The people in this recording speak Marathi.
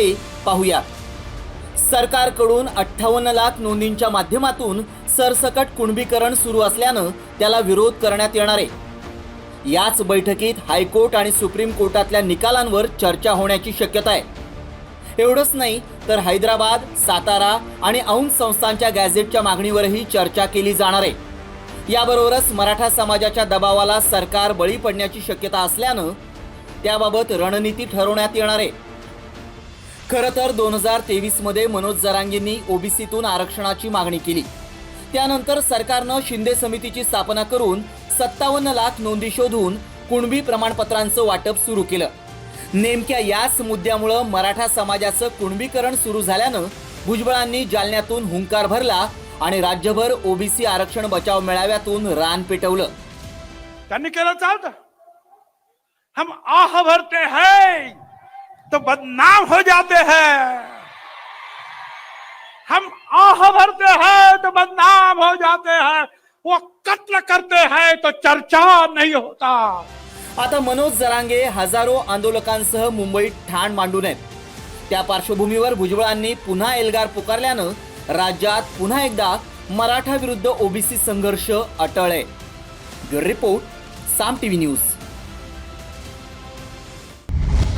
आहे पाहूया सरकारकडून अठ्ठावन्न लाख नोंदींच्या माध्यमातून सरसकट कुणबीकरण सुरू असल्यानं त्याला विरोध करण्यात येणार आहे. याच बैठकीत हायकोर्ट आणि सुप्रीम कोर्टातल्या निकालांवर चर्चा होण्याची शक्यता आहे. एवढंच नाही तर हैदराबाद सातारा आणि औंध संस्थांच्या गॅझेटच्या मागणीवरही चर्चा केली जाणार आहे. याबरोबरच मराठा समाजाच्या दबावाला सरकार बळी पडण्याची शक्यता असल्यानं त्याबाबत रणनीती ठरवण्यात येणार आहे. खरं तर दोन हजार तेवीसमध्ये मनोज जरांगेंनी ओबीसीतून आरक्षणाची मागणी केली. त्यानंतर सरकारनं शिंदे समितीची स्थापना करून सत्तावन्न लाख नोंदी शोधून कुणबी प्रमाणपत्रांचं वाटप सुरू केलं. नेमक्या याच मुद्द्यामुळं मराठा समाजाचं कुणबीकरण सुरू झाल्यानं भुजबळांनी जालन्यातून हुंकार भरला आणि राज्यभर ओबीसी आरक्षण बचाव मेळाव्यातून रान पेटवलं. त्यांनी केलं चालतं. हम आह भरते हैं. तो बदनाम हो जाते हैं। हम आह भरते हैं तो बदनाम हो जाते हैं। वो कत्ल करते हैं तो चर्चा नहीं होता। आता मनोज जरांगे हजारो आंदोलकांसह मुंबईत ठाण मांडून आहेत त्या पार्श्वभूमीवर भुजबळांनी पुन्हा एल्गार पुकारल्यानं राज्यात पुन्हा एकदा मराठा विरुद्ध ओबीसी संघर्ष अटळ आहे bureau report Saam TV news.